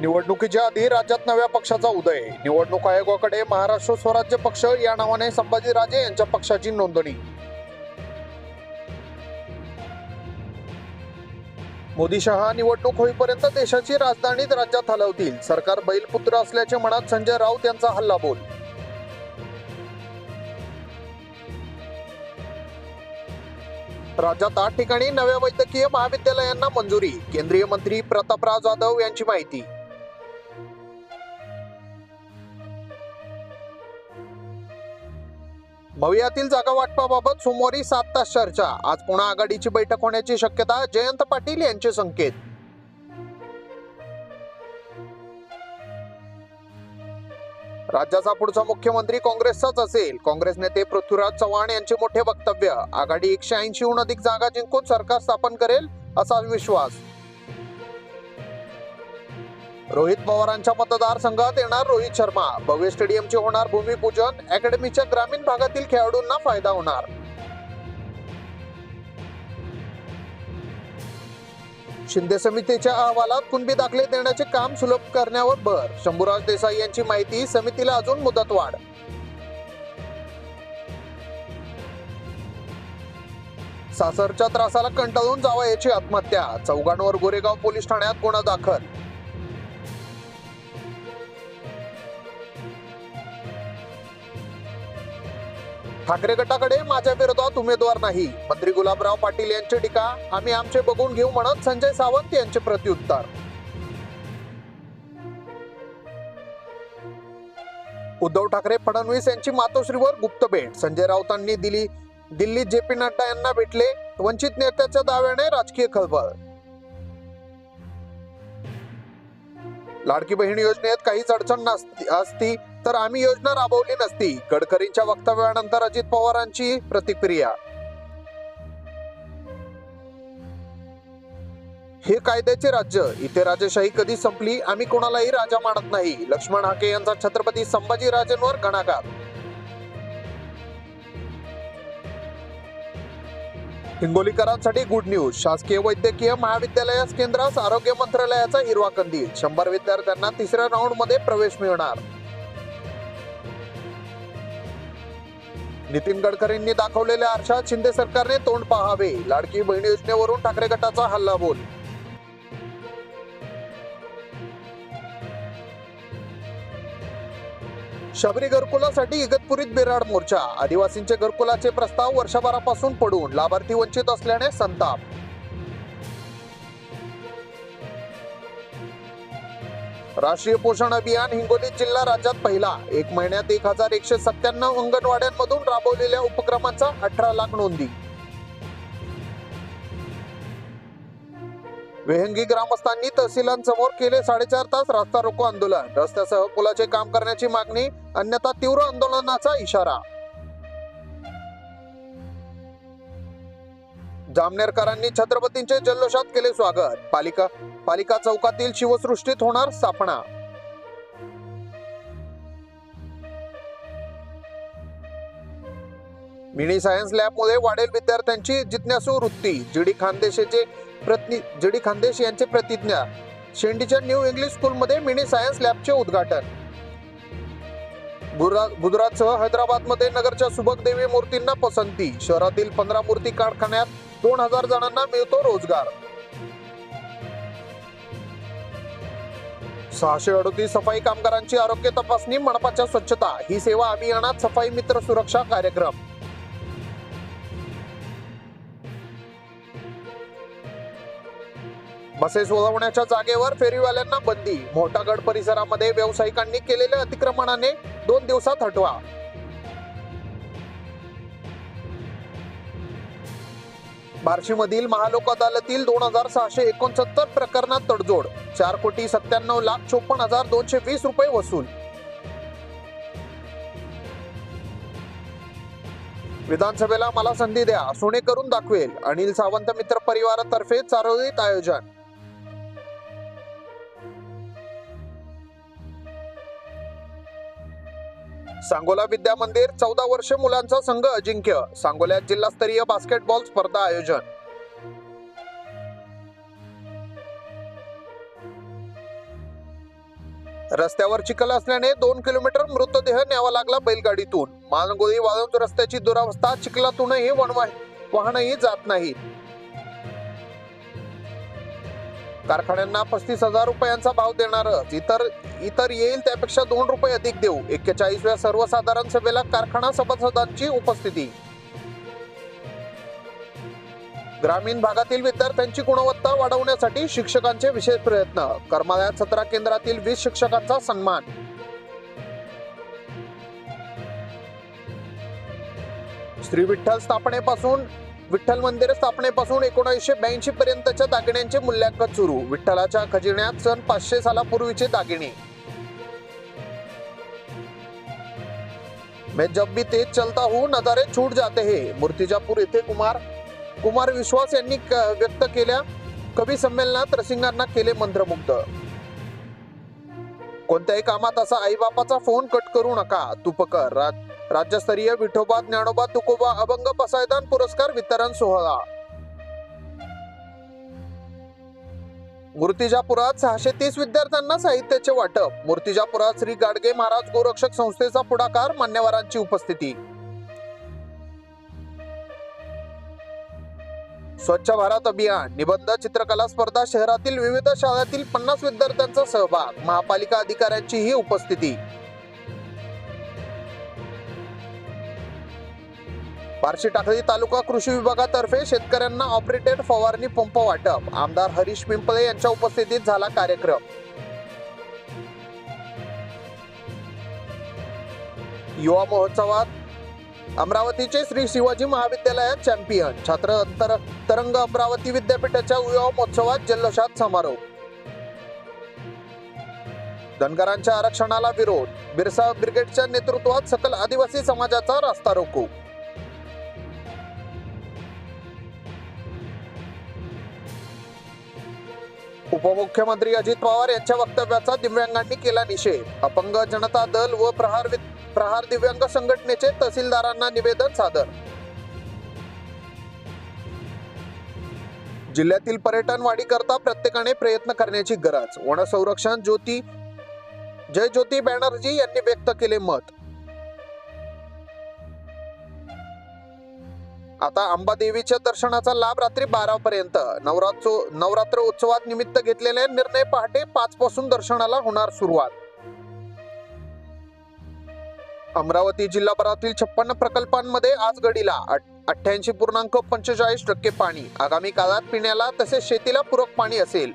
निवडणुकीच्या आधी राज्यात नव्या पक्षाचा उदय. निवडणूक आयोगाकडे महाराष्ट्र स्वराज्य पक्ष या नावाने संभाजीराजे यांच्या पक्षाची नोंदणी. मोदी शहा निवडणूक होईपर्यंत देशाची राजधानीत राज्यात हलवतील. सरकार बैलपुत्र असल्याचे म्हणत संजय राऊत यांचा हल्लाबोल. राज्यात आठ ठिकाणी नव्या वैद्यकीय महाविद्यालयांना मंजुरी. केंद्रीय मंत्री प्रतापराव जाधव यांची माहिती. भवियातील जागा वाटपाबाबत सोमवारी सात तास चर्चा. आज पुन्हा आघाडीची बैठक होण्याची शक्यता जयंत पाटील यांचे संकेत. राज्याचा पुढचा मुख्यमंत्री काँग्रेसचाच असेल. काँग्रेस नेते पृथ्वीराज चव्हाण यांचे मोठे वक्तव्य. आघाडी एकशे ऐंशीहून अधिक जागा जिंकून सरकार स्थापन करेल असा विश्वास. रोहित पवारांच्या मतदारसंघात येणार रोहित शर्मा. भव्य स्टेडियमचे होणार भूमिपूजन. अकॅडमीच्या ग्रामीण भागातील खेळाडूंना फायदा होणार. शिंदे समितीच्या अहवालात कुणबी दाखले देण्याचे काम सुलभ करण्यावर भर. शंभूराज देसाई यांची माहिती समितीला अजून मुदतवाढ सासरच्या त्रासाला कंटाळून जावा याची आत्महत्या. चौघांवर गोरेगाव पोलीस ठाण्यात गुन्हा दाखल. ठाकरे गटाकडे माझ्या विरोधात उमेदवार नाही. मंत्री गुलाबराव पाटील यांची टीका आम्ही आमचे बघून घेऊ म्हणत संजय सावंत यांचे प्रत्युत्तर. उद्धव ठाकरे फडणवीस यांची मातोश्रीवर गुप्त भेट. संजय राऊतांनी दिली दिल्लीत जे पी नड्डा यांना भेटले वंचित नेत्याच्या दाव्याने राजकीय खळबळ. लाडकी बहीण योजनेत काहीच अडचण नसती असती तर आम्ही योजना राबवली नसती. गडकरींच्या वक्तव्यानंतर अजित पवारांची प्रतिक्रिया. हे कायद्याचे राज्य. इथे राजेशाही कधी संपली आम्ही कोणालाही राजा मानत नाही. लक्ष्मण हाके यांचा छत्रपती संभाजीराजेंवर घणाघात. हिंगोलीकरांसाठी गुड न्यूज शासकीय वैद्यकीय महाविद्यालयास केंद्रास आरोग्य मंत्रालयाचा हिरवा कंदील. शंभर विद्यार्थ्यांना तिसऱ्या राऊंडमध्ये प्रवेश मिळणार. नितीन गडकरींनी दाखवलेल्या आरशात शिंदे सरकारने तोंड पाहावे. लाडकी बहीण योजनेवरून ठाकरे गटाचा हल्ला बोल. शबरी घरकुलासाठी इगतपुरीत बिराड मोर्चा. आदिवासींचे घरकुलाचे प्रस्ताव वर्षभरापासून पडून लाभार्थी वंचित असल्याने संताप. राष्ट्रीय पोषण अभियान हिंगोली जिल्हा राज्यात पहिला. एक महिन्यात एक हजार एकशे सत्त्याण्णव अंगणवाड्यांमधून राबवलेल्या उपक्रमाचा अठरा लाख नोंदी. वेहंगी ग्रामस्थांनी तहसीलांसमोर केले साडेचार तास रास्ता रोको आंदोलन. रस्त्यासह पुलाचे काम करण्याची मागणी अन्यथा तीव्र आंदोलनाचा इशारा. जामनेरकरांनी छत्रपतींचे जल्लोषात केले स्वागत. पालिका पालिका चौकातील शिवसृष्टीत होणार स्थापना मिनी सायन्स लॅबमुळे वाढेल विद्यार्थ्यांची जिज्ञासू वृत्ती. जीडी खानदेशचे प्रति जडी खानदेश यांचे प्रतिज्ञा. शेंडीच्या न्यू इंग्लिश स्कूलमध्ये मिनी सायन्स लॅबचे उद्घाटन. गुजरातसह हैदराबादमध्ये नगरच्या सुबक देवी मूर्तींना पसंती. शहरातील पंधरा मूर्ती कारखान्यात दोन हजार जणांना मिळतो रोजगार. सहाशे अडोतीस सफाई कामगारांची आरोग्य तपासणी मनपाच्या स्वच्छता. ही सेवा अभियानात सफाई मित्र सुरक्षा कार्यक्रम. बसेस वळवण्याच्या जागेवर फेरीवाल्यांना बंदी. मोठागड परिसरामध्ये व्यावसायिकांनी केलेल्या अतिक्रमणाने दोन दिवसात हटवा. बार्शीमधील महालोक अदालतील दोन हजार सहाशे एकोणसत्तर प्रकरणात तडजोड. चार कोटी सत्त्याण्णव लाख चोपन्न हजार दोनशे वीस रुपये वसूल. विधानसभेला मला संधी द्या सोने करून दाखवेल. अनिल सावंत मित्र परिवारातर्फे चारोळीत आयोजन. सांगोला विद्या मंदिर चौदा वर्ष मुलांचा संघ अजिंक्य. सांगोल्यात जिल्हास्तरीय बास्केटबॉल स्पर्धा आयोजन. रस्त्यावर चिखल असल्याने दोन किलोमीटर मृतदेह न्यावा लागला बैलगाडीतून. मानगोळी वाजवून रस्त्याची दुरावस्था चिखलातूनही वनवा वाहनही जात नाही. कारखान्यांना पस्तीस हजार रुपयांचा भाव देणारच इतर इतर येईल त्यापेक्षा दोन रुपये अधिक देऊ. एक्केचाळीसव्या सर्वसाधारण सभेला कारखाना सभासदांची उपस्थिती. ग्रामीण भागातील विद्यार्थ्यांची गुणवत्ता वाढवण्यासाठी शिक्षकांचे विशेष प्रयत्न. कर्मालयात सतरा केंद्रातील वीस शिक्षकांचा सन्मान. श्री विठ्ठल स्थापनेपासून विठ्ठल मंदिर स्थापनेपासून एकोणीसशे ब्याऐंशी पर्यंतच्या दागिन्यांचे मूल्यांकन सुरू. विठ्ठलाच्या खजिन्यात सन पाचशे सालापूर्वीचे दागिने. मैं जब भी तेज चलता हूँ नजारे छूट जाते हैं. मूर्तिजापूर येथे कुमार कुमार विश्वास यांनी व्यक्त केल्या. कवी संमेलनात रसिंगांना केले मंत्रमुग्ध. कोणत्याही कामात असा आईबापाचा फोन कट करू नका. तुपकर रा- राज्यस्तरीय विठोबा ज्ञानोबा तुकोबा अभंग पसायदान पुरस्कार वितरण सोहळा. मूर्तिजापुरात सहाशे तीस विद्यार्थ्यांना साहित्याचे वाटप. मूर्तिजापुरात श्री गाडगे महाराज गोरक्षक संस्थेचा पुढाकार मान्यवरांची उपस्थिती. स्वच्छ भारत अभियान निबंध चित्रकला स्पर्धा शहरातील विविध शाळातील पन्नास विद्यार्थ्यांचा सहभाग महापालिका अधिकाऱ्यांचीही उपस्थिती. बार्शी टाकळी तालुका कृषी विभागातर्फे शेतकऱ्यांना ऑपरेटेड फवारणी पंप वाटप आमदार हरीश पिंपळे यांच्या उपस्थितीत झाला कार्यक्रम. युवा महोत्सवात अमरावतीचे श्री शिवाजी महाविद्यालयात चॅम्पियन. छात्र अंतर तरंग अमरावती विद्यापीठाच्या युवा महोत्सवात जल्लोषात समारोप. धनगरांच्या आरक्षणाला विरोध. बिरसा ब्रिगेडच्या नेतृत्वात सकल आदिवासी समाजाचा रास्ता रोको उपमुख्यमंत्री अजित पवार यांच्या वक्तव्याचा दिव्यांगांनी केला निषेध. अपंग जनता दल व प्रहार वि- प्रहार दिव्यांग संघटनेचे तहसीलदारांना निवेदन सादर. जिल्ह्यातील पर्यटन वाढीकरता प्रत्येकाने प्रयत्न करण्याची गरज. वन संरक्षण ज्योती जय ज्योती बॅनर्जी यांनी व्यक्त केले मत. आता अंबादेवीच्या दर्शनाचा लाभ रात्री बारा पर्यंत नवरात्र नवरात्र उत्सवात निमित्त घेतलेले निर्णय पहाटे पाच पासून दर्शनाला होणार सुरुवात. अमरावती जिल्हाभरातील छप्पन्न प्रकल्पांमध्ये आज गडीला अठ्ठ्याऐंशी पूर्णांक पंचेचाळीस टक्के पाणी. आगामी काळात पिण्याला तसेच शेतीला पूरक पाणी असेल.